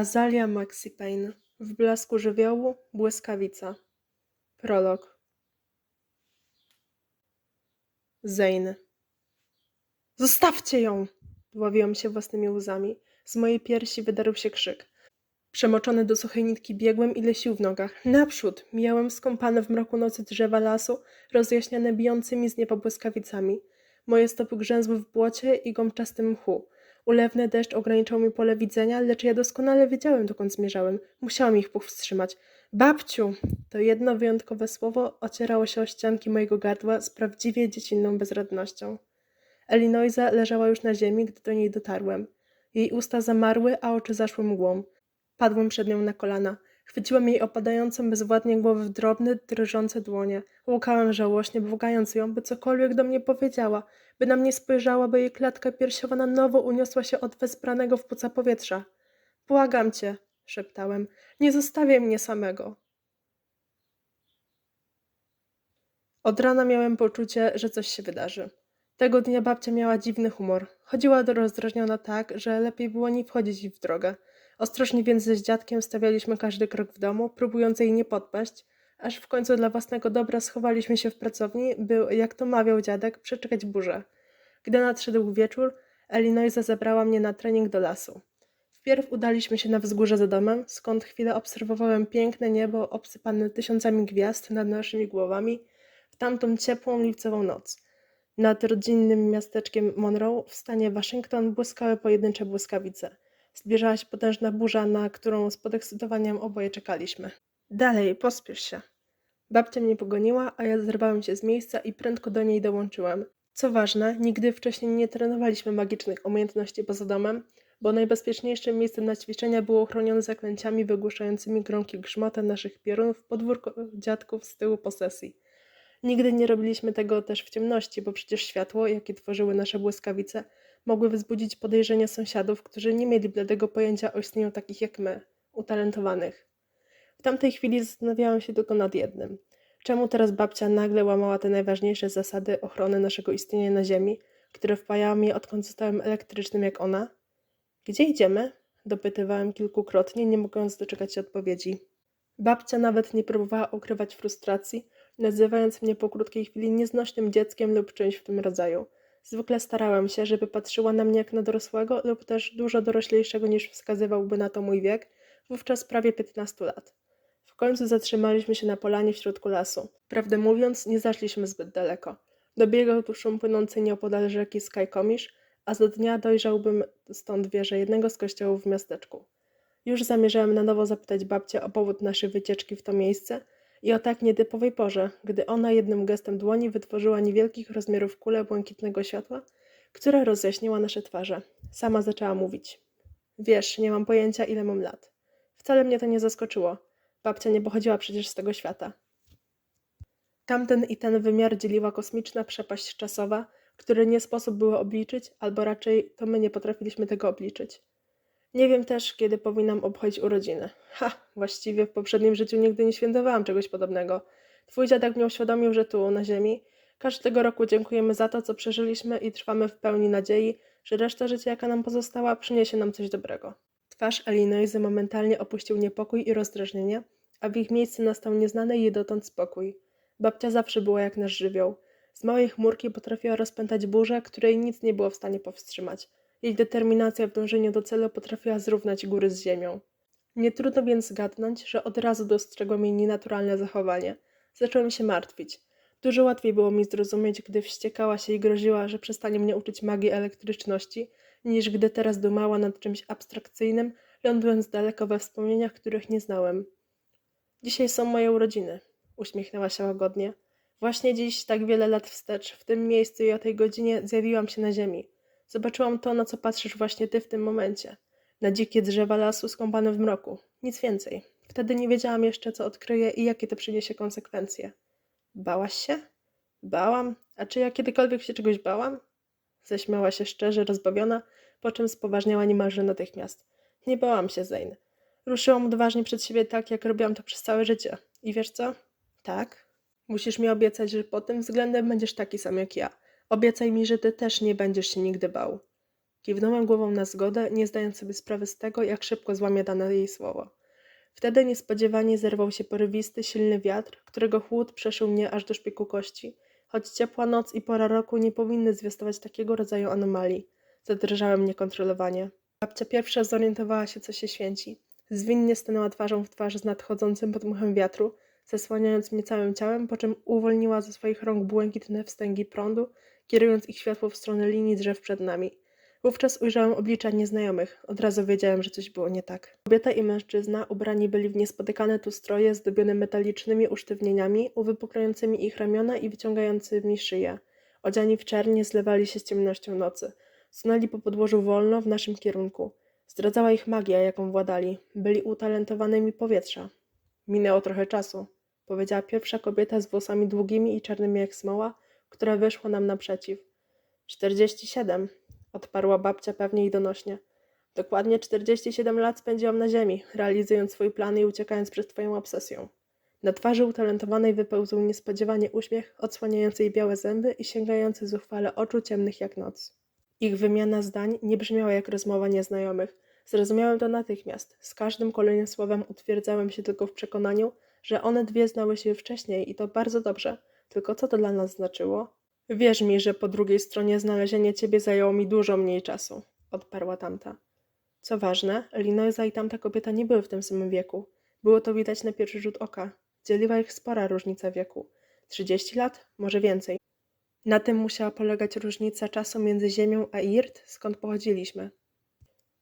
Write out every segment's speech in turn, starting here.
Azalia Maxi Payne. W blasku żywiołu błyskawica. Prolog. Zejny. Zostawcie ją! Dławiłam się własnymi łzami. Z mojej piersi wydarł się krzyk. Przemoczony do suchej nitki biegłem ile sił w nogach. Naprzód! Mijałem skąpane w mroku nocy drzewa lasu, rozjaśniane bijącymi z nieba błyskawicami. Moje stopy grzęzły w błocie i gąbczastym mchu. Ulewny deszcz ograniczał mi pole widzenia, lecz ja doskonale wiedziałem, dokąd zmierzałem. Musiałam ich powstrzymać. Babciu! To jedno wyjątkowe słowo ocierało się o ścianki mojego gardła z prawdziwie dziecinną bezradnością. Elinoiza leżała już na ziemi, gdy do niej dotarłem. Jej usta zamarły, a oczy zaszły mgłą. Padłem przed nią na kolana. Chwyciłem jej opadającą bezwładnie głowę w drobne, drżące dłonie. Łukałem żałośnie, błagając ją, by cokolwiek do mnie powiedziała, by na mnie spojrzała, by jej klatka piersiowa na nowo uniosła się od wezbranego w płuca powietrza. Błagam cię, szeptałem, nie zostawiaj mnie samego. Od rana miałem poczucie, że coś się wydarzy. Tego dnia babcia miała dziwny humor. Chodziła do rozdrażniona tak, że lepiej było nie wchodzić w drogę. Ostrożnie więc z dziadkiem stawialiśmy każdy krok w domu, próbując jej nie podpaść, aż w końcu dla własnego dobra schowaliśmy się w pracowni, by, jak to mawiał dziadek, przeczekać burzę. Gdy nadszedł wieczór, Elinoiza zabrała mnie na trening do lasu. Wpierw udaliśmy się na wzgórze za domem, skąd chwilę obserwowałem piękne niebo obsypane tysiącami gwiazd nad naszymi głowami w tamtą ciepłą lipcową noc. Nad rodzinnym miasteczkiem Monroe w stanie Waszyngton błyskały pojedyncze błyskawice. Zbliżała się potężna burza, na którą z podekscytowaniem oboje czekaliśmy. Dalej, pospiesz się. Babcia mnie pogoniła, a ja zerwałem się z miejsca i prędko do niej dołączyłem. Co ważne, nigdy wcześniej nie trenowaliśmy magicznych umiejętności poza domem, bo najbezpieczniejszym miejscem na ćwiczenia było chronione zaklęciami wygłuszającymi gromkie grzmoty naszych piorunów podwórko dziadków z tyłu posesji. Nigdy nie robiliśmy tego też w ciemności, bo przecież światło, jakie tworzyły nasze błyskawice, mogły wzbudzić podejrzenia sąsiadów, którzy nie mieli bladego pojęcia o istnieniu takich jak my, utalentowanych. W tamtej chwili zastanawiałam się tylko nad jednym. Czemu teraz babcia nagle łamała te najważniejsze zasady ochrony naszego istnienia na ziemi, które wpajałam jej odkąd zostałem elektrycznym jak ona? Gdzie idziemy? Dopytywałem kilkukrotnie, nie mogąc doczekać się odpowiedzi. Babcia nawet nie próbowała ukrywać frustracji, nazywając mnie po krótkiej chwili nieznośnym dzieckiem lub czymś w tym rodzaju. Zwykle starałem się, żeby patrzyła na mnie jak na dorosłego lub też dużo doroślejszego niż wskazywałby na to mój wiek, wówczas prawie 15 lat. W końcu zatrzymaliśmy się na polanie w środku lasu. Prawdę mówiąc, nie zaszliśmy zbyt daleko. Dobiegał tu szum płynący nieopodal rzeki Skykomish, a za dnia dojrzałbym stąd wieżę jednego z kościołów w miasteczku. Już zamierzałem na nowo zapytać babcię o powód naszej wycieczki w to miejsce i o tak nietypowej porze, gdy ona jednym gestem dłoni wytworzyła niewielkich rozmiarów kulę błękitnego światła, która rozjaśniła nasze twarze. Sama zaczęła mówić. Wiesz, nie mam pojęcia, ile mam lat. Wcale mnie to nie zaskoczyło. Babcia nie pochodziła przecież z tego świata. Tamten i ten wymiar dzieliła kosmiczna przepaść czasowa, której nie sposób było obliczyć, albo raczej to my nie potrafiliśmy tego obliczyć. Nie wiem też, kiedy powinnam obchodzić urodziny. Ha, właściwie w poprzednim życiu nigdy nie świętowałam czegoś podobnego. Twój dziadek mnie uświadomił, że tu, na ziemi, każdego roku dziękujemy za to, co przeżyliśmy i trwamy w pełni nadziei, że reszta życia, jaka nam pozostała, przyniesie nam coś dobrego. Twarz Elinoizy momentalnie opuścił niepokój i rozdrażnienie, a w ich miejsce nastał nieznany jej dotąd spokój. Babcia zawsze była jak nasz żywioł. Z małej chmurki potrafiła rozpętać burzę, której nic nie było w stanie powstrzymać. Jej determinacja w dążeniu do celu potrafiła zrównać góry z ziemią. Nie trudno więc zgadnąć, że od razu dostrzegłem jej nienaturalne zachowanie. Zacząłem się martwić. Dużo łatwiej było mi zrozumieć, gdy wściekała się i groziła, że przestanie mnie uczyć magii elektryczności, niż gdy teraz dumała nad czymś abstrakcyjnym, lądując daleko we wspomnieniach, których nie znałem. Dzisiaj są moje urodziny, uśmiechnęła się łagodnie. Właśnie dziś, tak wiele lat wstecz, w tym miejscu i o tej godzinie zjawiłam się na ziemi. Zobaczyłam to, na co patrzysz właśnie ty w tym momencie. Na dzikie drzewa lasu skąpane w mroku. Nic więcej. Wtedy nie wiedziałam jeszcze, co odkryję i jakie to przyniesie konsekwencje. Bałaś się? Bałam? A czy ja kiedykolwiek się czegoś bałam? Zaśmiała się szczerze, rozbawiona, po czym spoważniała niemalże natychmiast. Nie bałam się, Zane. Ruszyłam odważnie przed siebie tak, jak robiłam to przez całe życie. I wiesz co? Tak. Musisz mi obiecać, że pod tym względem będziesz taki sam jak ja. Obiecaj mi, że ty też nie będziesz się nigdy bał. Kiwnąłem głową na zgodę, nie zdając sobie sprawy z tego, jak szybko złamie dane jej słowo. Wtedy niespodziewanie zerwał się porywisty, silny wiatr, którego chłód przeszył mnie aż do szpiku kości. Choć ciepła noc i pora roku nie powinny zwiastować takiego rodzaju anomalii. Zadrżałem niekontrolowanie. Babcia pierwsza zorientowała się, co się święci. Zwinnie stanęła twarzą w twarz z nadchodzącym podmuchem wiatru, zasłaniając mnie całym ciałem, po czym uwolniła ze swoich rąk błękitne wstęgi prądu, kierując ich światło w stronę linii drzew przed nami. Wówczas ujrzałem oblicza nieznajomych. Od razu wiedziałem, że coś było nie tak. Kobieta i mężczyzna ubrani byli w niespotykane tu stroje zdobione metalicznymi usztywnieniami, uwypuklającymi ich ramiona i wyciągającymi szyję. Odziani w czernie zlewali się z ciemnością nocy. Sunęli po podłożu wolno w naszym kierunku. Zdradzała ich magia, jaką władali. Byli utalentowanymi powietrza. Minęło trochę czasu, powiedziała pierwsza kobieta z włosami długimi i czarnymi jak smoła, która wyszła nam naprzeciw. Czterdzieści siedem, odparła babcia pewnie i donośnie. Dokładnie czterdzieści siedem lat spędziłam na ziemi, realizując swój plan i uciekając przed twoją obsesją. Na twarzy utalentowanej wypełzł niespodziewanie uśmiech, odsłaniający jej białe zęby i sięgający zuchwale oczu ciemnych jak noc. Ich wymiana zdań nie brzmiała jak rozmowa nieznajomych. Zrozumiałem to natychmiast. Z każdym kolejnym słowem utwierdzałem się tylko w przekonaniu, że one dwie znały się wcześniej i to bardzo dobrze. Tylko co to dla nas znaczyło? Wierz mi, że po drugiej stronie znalezienie ciebie zajęło mi dużo mniej czasu, odparła tamta. Co ważne, Linoisa i tamta kobieta nie były w tym samym wieku. Było to widać na pierwszy rzut oka. Dzieliła ich spora różnica wieku. Trzydzieści lat, może więcej. Na tym musiała polegać różnica czasu między Ziemią a Irt, skąd pochodziliśmy.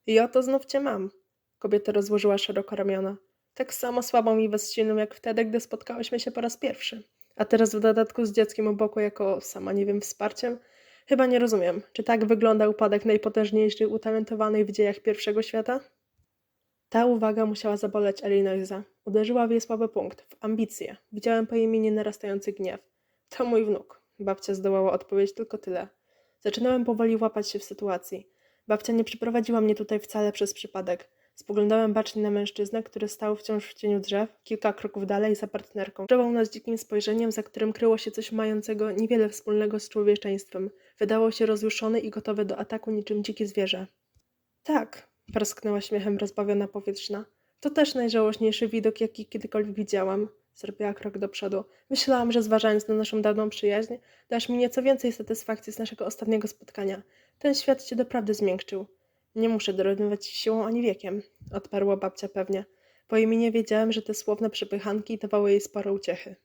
I oto znów cię mam. Kobieta rozłożyła szeroko ramiona. Tak samo słabą i bezsilną jak wtedy, gdy spotkałyśmy się po raz pierwszy. A teraz w dodatku z dzieckiem u boku jako, sama nie wiem, wsparciem? Chyba nie rozumiem. Czy tak wygląda upadek najpotężniejszej utalentowanej w dziejach pierwszego świata? Ta uwaga musiała zaboleć Elinoisa. Uderzyła w jej słaby punkt, w ambicje. Widziałem po jej minie narastający gniew. To mój wnuk. Babcia zdołała odpowiedzieć tylko tyle. Zaczynałem powoli łapać się w sytuacji. Babcia nie przyprowadziła mnie tutaj wcale przez przypadek. Spoglądałem bacznie na mężczyznę, który stał wciąż w cieniu drzew, kilka kroków dalej za partnerką. Czował nas dzikim spojrzeniem, za którym kryło się coś mającego niewiele wspólnego z człowieczeństwem. Wydawał się rozjuszony i gotowy do ataku niczym dzikie zwierzę. Tak, parsknęła śmiechem rozbawiona powietrzna. To też najżałośniejszy widok, jaki kiedykolwiek widziałam. Zrobiła krok do przodu. Myślałam, że zważając na naszą dawną przyjaźń, dasz mi nieco więcej satysfakcji z naszego ostatniego spotkania. Ten świat cię doprawdy zmiękczył. Nie muszę dorównywać siłą ani wiekiem, odparła babcia pewnie. Po imieniu wiedziałem, że te słowne przepychanki dawały jej sporo uciechy.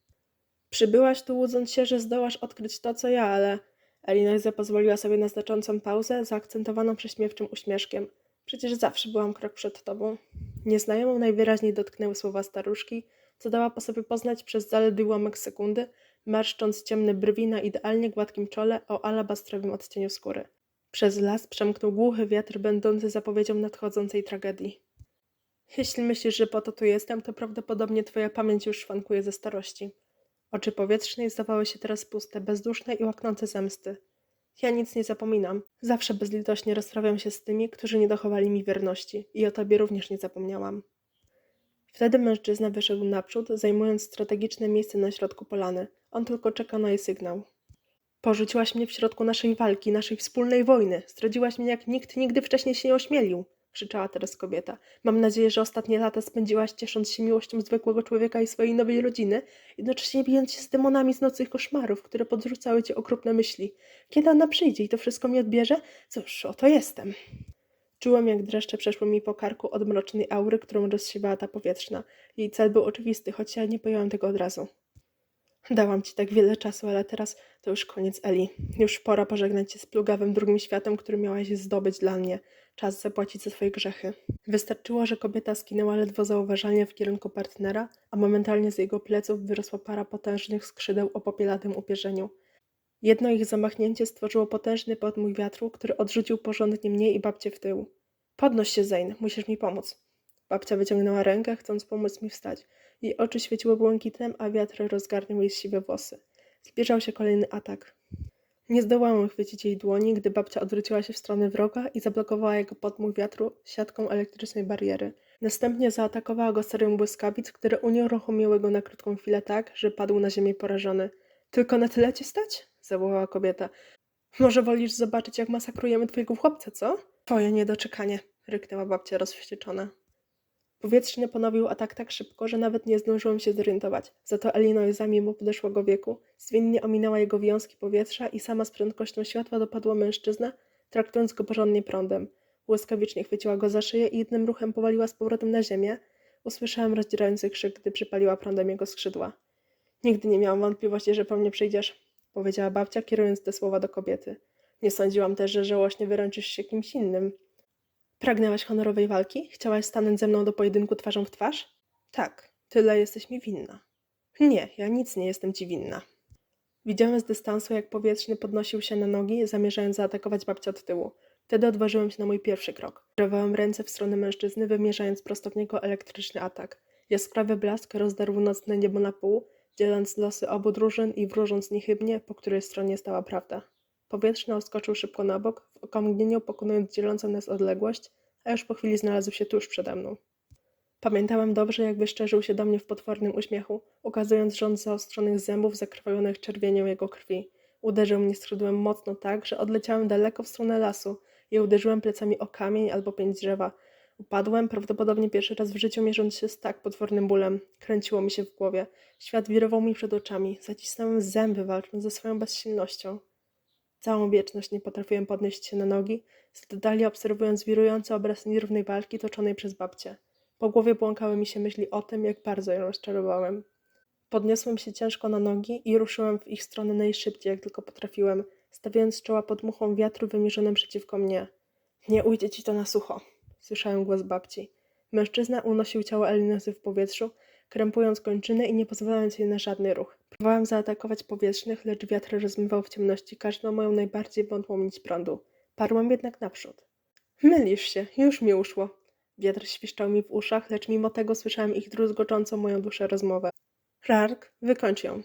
Przybyłaś tu łudząc się, że zdołasz odkryć to, co ja, ale... Elinoiza pozwoliła sobie na znaczącą pauzę, zaakcentowaną prześmiewczym uśmieszkiem. Przecież zawsze byłam krok przed tobą. Nieznajomą najwyraźniej dotknęły słowa staruszki, co dała po sobie poznać przez zaledwie ułamek sekundy, marszcząc ciemne brwi na idealnie gładkim czole o alabastrowym odcieniu skóry. Przez las przemknął głuchy wiatr, będący zapowiedzią nadchodzącej tragedii. Jeśli myślisz, że po to tu jestem, to prawdopodobnie twoja pamięć już szwankuje ze starości. Oczy powietrznej zdawały się teraz puste, bezduszne i łaknące zemsty. Ja nic nie zapominam. Zawsze bezlitośnie rozprawiam się z tymi, którzy nie dochowali mi wierności i o tobie również nie zapomniałam. Wtedy mężczyzna wyszedł naprzód, zajmując strategiczne miejsce na środku polany. On tylko czekał na jej sygnał. Porzuciłaś mnie w środku naszej walki, naszej wspólnej wojny. Zdradziłaś mnie, jak nikt nigdy wcześniej się nie ośmielił. Krzyczała teraz kobieta. Mam nadzieję, że ostatnie lata spędziłaś ciesząc się miłością zwykłego człowieka i swojej nowej rodziny, jednocześnie bijąc się z demonami z nocnych koszmarów, które podrzucały ci okropne myśli. Kiedy ona przyjdzie i to wszystko mi odbierze? Cóż, oto jestem. Czułem, jak dreszcze przeszły mi po karku od mrocznej aury, którą rozsiewała ta powietrzna. Jej cel był oczywisty, choć ja nie pojąłem tego od razu. Dałam ci tak wiele czasu, ale teraz to już koniec, Eli. Już pora pożegnać się z plugawym drugim światem, który miałaś zdobyć dla mnie. Czas zapłacić za swoje grzechy. Wystarczyło, że kobieta skinęła ledwo zauważalnie w kierunku partnera, a momentalnie z jego pleców wyrosła para potężnych skrzydeł o popielatym upierzeniu. Jedno ich zamachnięcie stworzyło potężny podmuch wiatru, który odrzucił porządnie mnie i babcię w tył. Podnoś się, Zane, musisz mi pomóc. Babcia wyciągnęła rękę, chcąc pomóc mi wstać. Jej oczy świeciły błękitem, a wiatr rozgarniał jej siwe włosy. Zbliżał się kolejny atak. Nie zdołałem chwycić jej dłoni, gdy babcia odwróciła się w stronę wroga i zablokowała jego podmuch wiatru siatką elektrycznej bariery. Następnie zaatakowała go serią błyskawic, które unieruchomiły go na krótką chwilę tak, że padł na ziemię porażony. Tylko na tyle ci stać? zawołała kobieta. Może wolisz zobaczyć, jak masakrujemy twojego chłopca, co? Twoje niedoczekanie, ryknęła babcia rozwścieczona. Powietrzny ponowił atak tak szybko, że nawet nie zdążyłem się zorientować. Za to Elinojza, mimo podeszłego wieku, zwinnie ominęła jego wiązki powietrza i sama z prędkością światła dopadła mężczyznę, traktując go porządnie prądem. Błyskawicznie chwyciła go za szyję i jednym ruchem powaliła z powrotem na ziemię. Usłyszałem rozdzierający krzyk, gdy przypaliła prądem jego skrzydła. Nigdy nie miałam wątpliwości, że po mnie przyjdziesz, powiedziała babcia, kierując te słowa do kobiety. Nie sądziłam też, że żałośnie wyręczysz się kimś innym. Pragnęłaś honorowej walki? Chciałaś stanąć ze mną do pojedynku twarzą w twarz? Tak, tyle jesteś mi winna. Nie, ja nic nie jestem ci winna. Widziałem z dystansu, jak powietrzny podnosił się na nogi, zamierzając zaatakować babcię od tyłu. Wtedy odważyłem się na mój pierwszy krok. Kierowałem ręce w stronę mężczyzny, wymierzając prosto w niego elektryczny atak. Jaskrawy blask rozdarł nocne niebo na pół, dzieląc losy obu drużyn i wróżąc niechybnie, po której stronie stała prawda. Powietrzny odskoczył szybko na bok, w okamgnieniu pokonując dzielącą nas odległość, a już po chwili znalazł się tuż przede mną. Pamiętałem dobrze, jak wyszczerzył się do mnie w potwornym uśmiechu, ukazując rząd zaostrzonych zębów zakrwawionych czerwienią jego krwi. Uderzył mnie skrzydłem mocno tak, że odleciałem daleko w stronę lasu i uderzyłem plecami o kamień albo pięć drzewa. Upadłem, prawdopodobnie pierwszy raz w życiu mierząc się z tak potwornym bólem. Kręciło mi się w głowie. Świat wirował mi przed oczami. Zacisnąłem zęby, walcząc ze swoją bezsilnością. Całą wieczność nie potrafiłem podnieść się na nogi, z dali obserwując wirujący obraz nierównej walki toczonej przez babcię. Po głowie błąkały mi się myśli o tym, jak bardzo ją rozczarowałem. Podniosłem się ciężko na nogi i ruszyłem w ich stronę najszybciej, jak tylko potrafiłem, stawiając czoła pod muchą wiatru wymierzonym przeciwko mnie. Nie ujdzie ci to na sucho, słyszałem głos babci. Mężczyzna unosił ciało Elinozy w powietrzu, krępując kończyny i nie pozwalając jej na żadny ruch. Próbowałem zaatakować powietrznych, lecz wiatr rozmywał w ciemności każdą moją najbardziej wątłą nić prądu. Parłem jednak naprzód. Mylisz się, już mi uszło. Wiatr świszczał mi w uszach, lecz mimo tego słyszałem ich druzgoczącą moją duszę rozmowę. Rark, wykończ ją.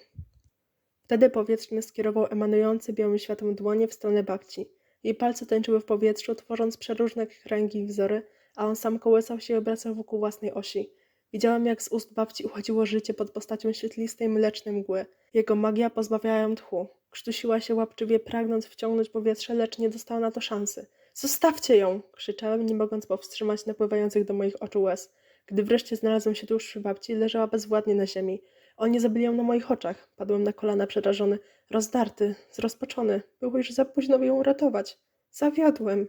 Wtedy powietrzny skierował emanujący białym światłem dłonie w stronę babci. Jej palce tańczyły w powietrzu, tworząc przeróżne kręgi i wzory, a on sam kołysał się i obracał wokół własnej osi. Widziałam, jak z ust babci uchodziło życie pod postacią świetlistej, mlecznej mgły. Jego magia pozbawiała ją tchu. Krztusiła się łapczywie, pragnąc wciągnąć powietrze, lecz nie dostała na to szansy. Zostawcie ją! krzyczałem, nie mogąc powstrzymać napływających do moich oczu łez. Gdy wreszcie znalazłem się tuż przy babci, leżała bezwładnie na ziemi. Oni zabili ją na moich oczach. Padłem na kolana przerażony, rozdarty, zrozpaczony. Było już za późno by ją uratować. Zawiodłem.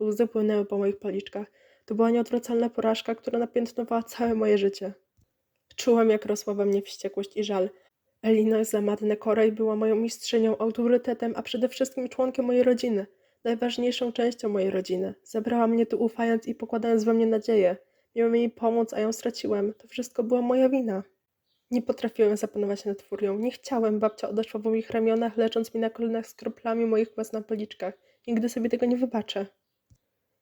Łzy płynęły po moich policzkach. To była nieodwracalna porażka, która napiętnowała całe moje życie. Czułem, jak rosła we mnie wściekłość i żal. Elina Zamadne Korej była moją mistrzynią, autorytetem, a przede wszystkim członkiem mojej rodziny. Najważniejszą częścią mojej rodziny. Zabrała mnie tu ufając i pokładając we mnie nadzieję. Miałem jej pomóc, a ją straciłem. To wszystko była moja wina. Nie potrafiłem zapanować nad furią. Nie chciałem. Babcia odeszła w moich ramionach, lecząc mi na kolanach z kroplami moich łez na policzkach. Nigdy sobie tego nie wybaczę.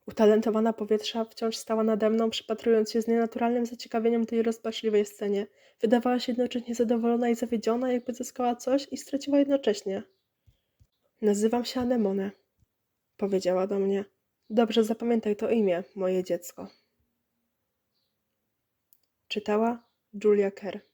Utalentowana powietrza wciąż stała nade mną, przypatrując się z nienaturalnym zaciekawieniem tej rozpaczliwej scenie. Wydawała się jednocześnie zadowolona i zawiedziona, jakby zyskała coś i straciła jednocześnie. Nazywam się Anemone, powiedziała do mnie. Dobrze zapamiętaj to imię, moje dziecko. Czytała Julia Kerr.